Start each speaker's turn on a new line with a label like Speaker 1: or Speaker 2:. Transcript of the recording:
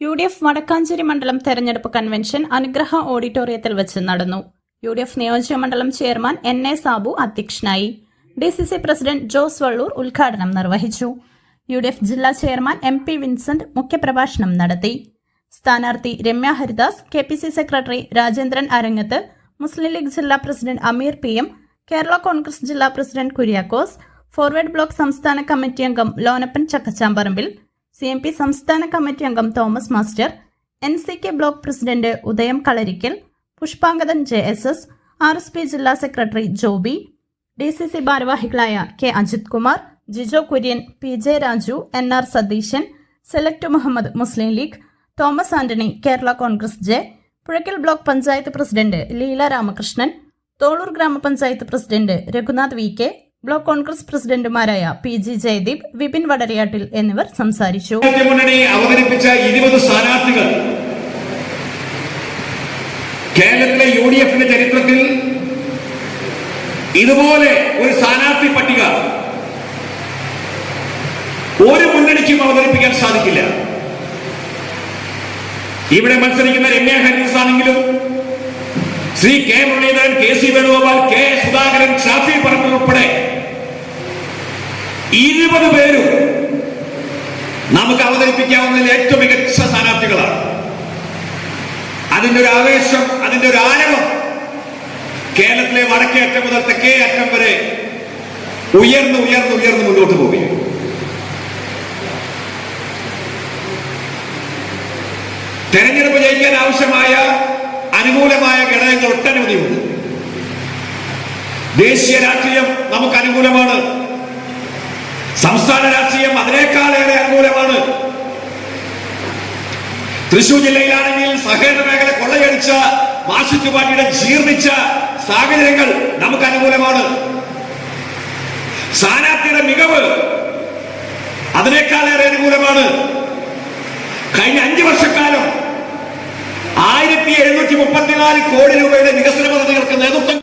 Speaker 1: U D F Vadakkanchery മണ്ഡലം തെരഞ്ഞെടുപ്പ് convention അനുഗ്രഹ ഓഡിറ്റോറിയത്തിൽ വെച്ച് നടന്നു. യു ഡി എഫ് നിയോജക മണ്ഡലം ചെയർമാൻ എൻ എ സാബു അധ്യക്ഷനായി. D C C president Jose Valloor ഉദ്ഘാടനം നിർവഹിച്ചു. യു ഡി എഫ് ജില്ലാ ചെയർമാൻ എം പി വിൻസെന്റ് മുഖ്യപ്രഭാഷണം നടത്തി. സ്ഥാനാർത്ഥി Ramya Haridas K P C secretary Rajendran Arangath Muslim League ജില്ലാ president Ameer P M Kerala Congress ജില്ലാ president Kuriakose Forward Bloc സംസ്ഥാന കമ്മിറ്റി അംഗം Lonappan Chakkachamparambil C M P സംസ്ഥാന കമ്മിറ്റി അംഗം Thomas master N C K block president Udayam Kalarikkal Pushpangadan J S S R S P ജില്ലാ secretary Joby D C C ഭാരവാഹികളായ K Ajith Kumar Jijo Kurian P J Raju N R Satheesan select Muhammad Muslim League Thomas Antony Kerala Congress J Puzhakkal block panchayat president Leela Ramakrishnan Tholur ഗ്രാമപഞ്ചായത്ത് president Raghunath V K block Congress പ്രസിഡന്റുമാരായ P G Jayadeep Vipin Vadarayattil എന്നിവർ സംസാരിച്ചു.
Speaker 2: അവതരിപ്പിച്ച ഇരുപത് സ്ഥാനാർത്ഥികൾ. കേരളത്തിലെ U D എഫിന്റെ ചരിത്രത്തിൽ ഇതുപോലെ ഒരു സ്ഥാനാർത്ഥി പട്ടിക ഒരു മുന്നണിക്കും അവതരിപ്പിക്കാൻ സാധിക്കില്ല. ഇവിടെ മത്സരിക്കുന്ന രമ്യ ഹരീസ് ആണെങ്കിലും Shri K Muraleedharan K C Venugopal K Sudhakaran Shafi Parambil ഉൾപ്പെടെ ഇരുപത് പേരും നമുക്ക് അവതരിപ്പിക്കാവുന്നതിൽ ഏറ്റവും മികച്ച സ്ഥാനാർത്ഥികളാണ്. അതിന്റെ ഒരു ആവേശം അതിന്റെ ഒരു ആരവം കേരളത്തിലെ വടക്കേ അറ്റം മുതൽ തെക്കേ അറ്റം വരെ ഉയർന്ന് ഉയർന്ന് ഉയർന്ന് മുന്നോട്ട് പോവുകയാണ്. തെരഞ്ഞെടുപ്പ് ജയിക്കാൻ ആവശ്യമായ അനുകൂലമായ ഘടകങ്ങൾ ഒട്ടനവധിയുണ്ട്. ദേശീയ രാഷ്ട്രീയം നമുക്ക് അനുകൂലമാണ്. സംസ്ഥാന രാഷ്ട്രീയം അതിനേക്കാളേറെ അനുകൂലമാണ്. തൃശൂർ ജില്ലയിലാണെങ്കിൽ സഹകരണ മേഖല കൊള്ളയടിച്ച മാർസിസ്റ്റ് പാർട്ടിയുടെ ജീർണിച്ച സാഹചര്യങ്ങൾ നമുക്ക് അനുകൂലമാണ്. സ്ഥാനാർത്ഥിയുടെ മികവ് അതിനേക്കാളേറെ അനുകൂലമാണ്. കഴിഞ്ഞ അഞ്ചു വർഷക്കാലം ആയിരത്തി എഴുന്നൂറ്റി മുപ്പത്തിനാല് കോടി രൂപയുടെ വികസന പദ്ധതി